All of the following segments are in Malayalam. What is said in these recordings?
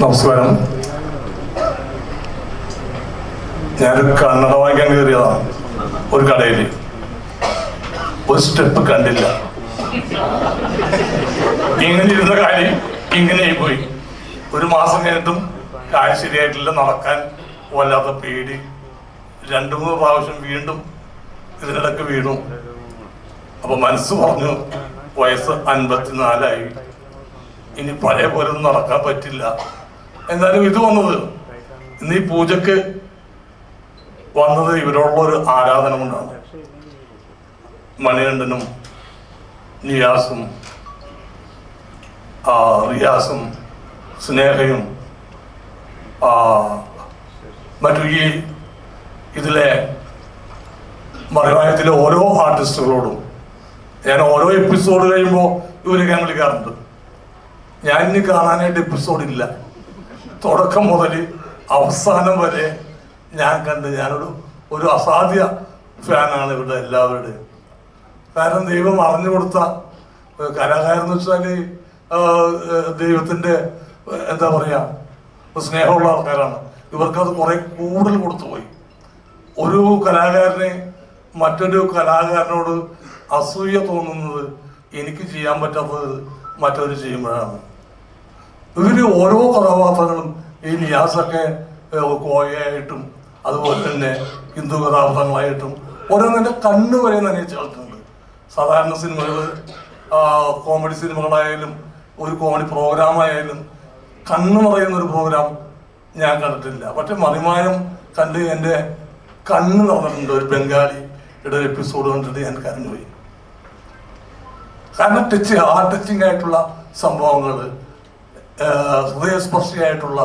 നമസ്കാരം. ഞാനൊരു കണ്ണട വാങ്ങിക്കാൻ കയറിയതാണ് ഒരു കടയിൽ ഒരു സ്റ്റെപ്പ് കണ്ടില്ല. ഇങ്ങനെ ഇരുന്ന കാര്യം ഇങ്ങനെ പോയി. ഒരു മാസം കഴിഞ്ഞിട്ടും കാര്യം ശരിയായിട്ടില്ല. നടക്കാൻ വല്ലാത്ത പേടി. രണ്ടു മൂന്ന് പ്രാവശ്യം വീണ്ടും ഇതിനിടക്ക് വീണു. അപ്പൊ മനസ്സ് പറഞ്ഞു വയസ്സ് അൻപത്തിനാലായി. ഇനി പഴയ പോലെ ഒന്നും നടക്കാൻ പറ്റില്ല. എന്നാലും ഇത് വന്നത്. ഇന്ന് ഈ പൂജക്ക് വന്നത് ഇവരോടുള്ള ഒരു ആരാധന കൊണ്ടാണ്. മണികണ്ഠനും നിയാസും റിയാസും സ്നേഹയും മറ്റു ഈ ഇതിലെ മറിവായത്തിലെ ഓരോ ആർട്ടിസ്റ്റുകളോടും ഞാൻ ഓരോ എപ്പിസോഡ് കഴിയുമ്പോൾ ഇവരെ ഞാൻ വിളിക്കാറുണ്ട്. ഞാൻ ഇനി കാണാനായിട്ട് എപ്പിസോഡ് ഇല്ല. തുടക്കം മുതൽ അവസാനം വരെ ഞാൻ കണ്ട് ഞാനൊരു ഒരു അസാധ്യ ഫാനാണ് ഇവിടെ എല്ലാവരുടെയും കാരണം ദൈവം അറിഞ്ഞു കൊടുത്ത കലാകാരൻ എന്ന് വെച്ചാൽ ദൈവത്തിന്റെ എന്താ പറയുക സ്നേഹമുള്ള ആൾക്കാരാണ്. ഇവർക്കത് കുറെ കൂടുതൽ കൊടുത്തുപോയി ഒരു കലാകാരനെ മറ്റൊരു കലാകാരനോട് അസൂയ തോന്നുന്നത് എനിക്ക് ചെയ്യാൻ പറ്റാത്തത് മറ്റവർ ചെയ്യുമ്പോഴാണ്. ഇവർ ഓരോ കഥാപാത്രങ്ങളും നിയാസൊക്കെ കോയയായിട്ടും അതുപോലെ തന്നെ ഹിന്ദു കഥാപാത്രങ്ങളായിട്ടും ഓരോന്നിന്റെ കണ്ണ് വരെ തന്നെ ചേർത്തിട്ടുണ്ട് സാധാരണ സിനിമകൾ കോമഡി സിനിമകളായാലും ഒരു കോമഡി പ്രോഗ്രാമായാലും കണ്ണ് നിറയുന്ന ഒരു പ്രോഗ്രാം ഞാൻ കണ്ടിട്ടില്ല. പക്ഷെ മറിമായം കണ്ട് എന്റെ കണ്ണ് നിറഞ്ഞിട്ടുണ്ട് ഒരു ബംഗാളിയുടെ ഒരു എപ്പിസോഡ് കണ്ടിട്ട് ഞാൻ കരഞ്ഞുപോയി. കാരണം ടച്ച് ആ ടച്ചിങ് ആയിട്ടുള്ള സംഭവങ്ങൾ ഹൃദയസ്പർശിയായിട്ടുള്ള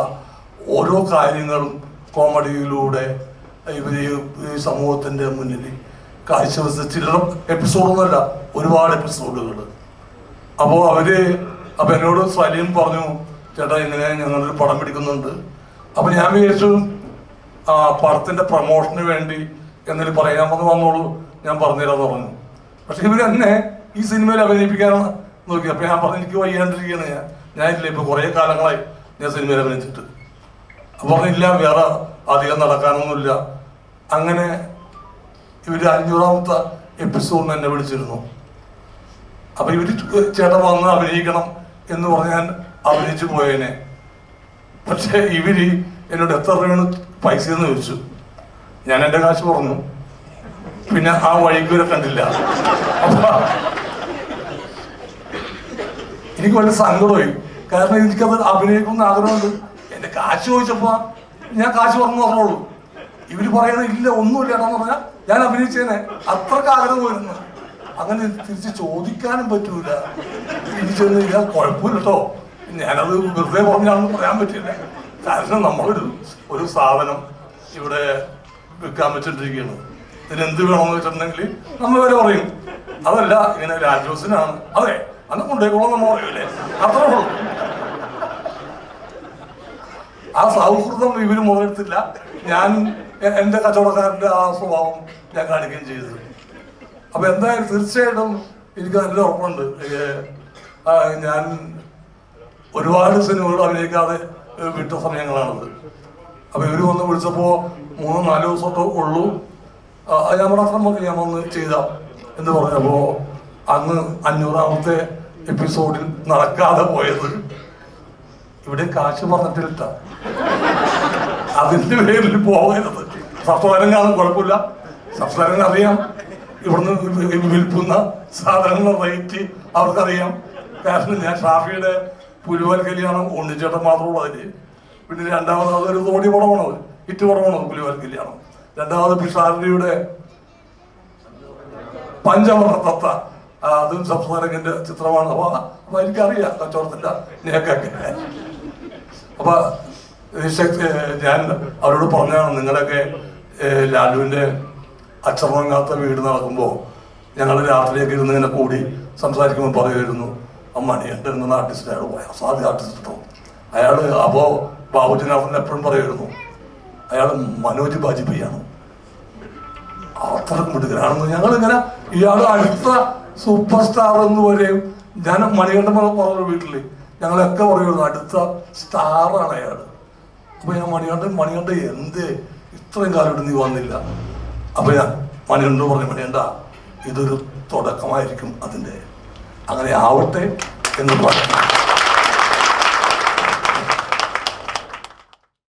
ഓരോ കാര്യങ്ങളും കോമഡിയിലൂടെ ഇവർ ഈ സമൂഹത്തിന്റെ മുന്നിൽ കാഴ്ചവെച്ച ചില്ലറ എപ്പിസോഡൊന്നുമല്ല ഒരുപാട് എപ്പിസോഡുകൾ അപ്പോൾ അവർ അപ്പം എന്നോട് സലീം പറഞ്ഞു ചേട്ടാ ഇങ്ങനെ ഞങ്ങളൊരു പടം പിടിക്കുന്നുണ്ട്. അപ്പം ഞാൻ വിചാരിച്ചു ആ പടത്തിന്റെ പ്രൊമോഷന് വേണ്ടി എന്നൊരു പറയാൻ വന്ന് വന്നോളൂ ഞാൻ പറഞ്ഞുതരാന്ന് പറഞ്ഞു. പക്ഷെ ഇവർ തന്നെ ഈ സിനിമയിൽ അഭിനയിപ്പിക്കാനാണ് നോക്കി. അപ്പം ഞാൻ പറഞ്ഞു എനിക്ക് വയ്യാണ്ടിരിക്കുകയാണ് ഞാൻ. ഞാനില്ല ഇപ്പൊ കുറേ കാലങ്ങളായി ഞാൻ സിനിമയിൽ അഭിനയിച്ചിട്ട്. പറഞ്ഞില്ല വേറെ അധികം നടക്കാനൊന്നുമില്ല. അങ്ങനെ ഇവർ അഞ്ഞൂറാമത്തെ എപ്പിസോഡിന് എന്നെ വിളിച്ചിരുന്നു. അപ്പൊ ഇവർ ചേട്ടൻ വന്ന് അഭിനയിക്കണം എന്ന് പറഞ്ഞ് ഞാൻ അഭിനയിച്ചു പോയേനെ. പക്ഷെ ഇവർ എന്നോട് എത്ര രൂപയാണ് പൈസ എന്ന് ചോദിച്ചു. ഞാൻ എന്റെ കാശ് പറഞ്ഞു. പിന്നെ ആ വഴിക്ക് വരെ കണ്ടില്ല. എനിക്ക് വലിയ സങ്കടമായി. കാരണം എനിക്കത് അഭിനയിക്കുന്ന ആഗ്രഹമുണ്ട്. എന്റെ കാശ് ചോദിച്ചപ്പോ ഞാൻ കാശ് പറഞ്ഞു പറഞ്ഞോളൂ. ഇവർ പറയണ ഇല്ല ഒന്നുമില്ല എന്ന് പറഞ്ഞാൽ ഞാൻ അഭിനയിച്ചേനെ. അത്രയ്ക്ക് ആഗ്രഹമായിരുന്നു അങ്ങനെ തിരിച്ച് ചോദിക്കാനും പറ്റൂല. തിരിച്ചു ചെന്ന് ഇല്ല കുഴപ്പമില്ല കേട്ടോ. ഞാനത് വെറുതെ പറഞ്ഞാണെന്ന് പറയാൻ പറ്റില്ല. കാരണം നമ്മളൊരു ഒരു സ്ഥാപനം ഇവിടെ വിൽക്കാൻ വെച്ചിട്ടിരിക്കുകയാണ് ഇതിന് എന്ത് വേണമെന്ന് വെച്ചിട്ടുണ്ടെങ്കിൽ നമ്മൾ വരെ പറയും. അതല്ല ഇങ്ങനെ രാജോസിനാണ്. അതെ അന്ന് കൊണ്ടേക്കോളം നമ്മൾ പറയൂലേ. അത്രേ ഉള്ളൂ ആ സൗഹൃദം ഇവർ മുതലെടുത്തില്ല ഞാൻ എന്റെ കച്ചവടക്കാരന്റെ ആ സ്വഭാവം ഞാൻ കാണിക്കുകയും ചെയ്തത്. അപ്പൊ എന്തായാലും തീർച്ചയായിട്ടും എനിക്ക് നല്ല ഉറപ്പുണ്ട്. ഞാൻ ഒരുപാട് സിനിമകൾ അഭിനയിക്കാതെ വിട്ട സമയങ്ങളാണത്. അപ്പൊ ഇവർ വന്ന് വിളിച്ചപ്പോ മൂന്നോ നാലോ ദിവസമൊക്കെ ഉള്ളൂ. ഞാൻ പറഞ്ഞ ഞാൻ വന്ന് ചെയ്താം എന്ന് പറഞ്ഞപ്പോ അന്ന് അഞ്ഞൂറാമത്തെ എപ്പിസോഡിൽ നടക്കാതെ പോയത്. ഇവിടെ കാശ് പറഞ്ഞിട്ടില്ല അതിന്റെ പേരിൽ പോകരുത് സംസ്ഥാനം കാണും കുഴപ്പമില്ല. സംസ്ഥാനം അറിയാം ഇവിടുന്ന് വിൽക്കുന്ന സാധനങ്ങളുടെ റേറ്റ് അവർക്കറിയാം. കാരണം ഞാൻ ഷാഫിയുടെ പുലിവൽ കല്യാണം ഉണ്ണിച്ചേട്ടൻ മാത്രമുള്ള പിന്നെ രണ്ടാമത് അതൊരു തോടി പടമാണോ? ഇറ്റ് പടമാണ് പുലിവൽ കല്യാണം? രണ്ടാമത് പിഷാരടിയുടെ പഞ്ചവർണ തത്ത അതും സംസ്ഥാനത്തിന്റെ ചിത്രമാണ്. അപ്പൊ അപ്പൊ എനിക്കറിയാം കച്ചവടത്തിന്റെ നേക്കൊക്കെ അപ്പൊ ഈ ശക്തി ഞാൻ അവരോട് പറഞ്ഞാണ് നിങ്ങളൊക്കെ ലാലുവിന്റെ അച്ചറങ്ങാത്ത വീട് നടക്കുമ്പോ ഞങ്ങൾ രാത്രിയൊക്കെ ഇരുന്ന് ഇങ്ങനെ കൂടി സംസാരിക്കുമ്പോൾ പറയുമായിരുന്നു അമ്മാണി എന്റെ ഇരുന്ന ആർട്ടിസ്റ്റ് അയാൾ അസാധ്യ ആർട്ടിസ്റ്റ് കേട്ടോ അയാൾ അപ്പോ ബാബുജിനാഥൻ എപ്പോഴും പറയുമായിരുന്നു അയാൾ മനോജ് ബാജ്പേയിയാണ് അത്രക്കും ഞങ്ങൾ ഇങ്ങനെ ഇയാൾ അടുത്ത സൂപ്പർ സ്റ്റാർ എന്ന് വരെയും ഞാൻ മണികണ്ഠൻ പറഞ്ഞ വീട്ടിൽ ഞങ്ങളൊക്കെ പറയുള്ളൂ അടുത്ത സ്റ്റാറാണ് അയാൾ. അപ്പൊ ഞാൻ മണികണ്ഠൻ മണികണ്ഠ എന്ത് ഇത്രയും കാലം ഇവിടെ നീ വന്നില്ല. അപ്പൊ ഞാൻ മണികണ്ഠൻ പറഞ്ഞു മണികണ്ഠ ഇതൊരു തുടക്കമായിരിക്കും അതിന്റെ അങ്ങനെ ആവട്ടെ എന്ന് പറഞ്ഞു.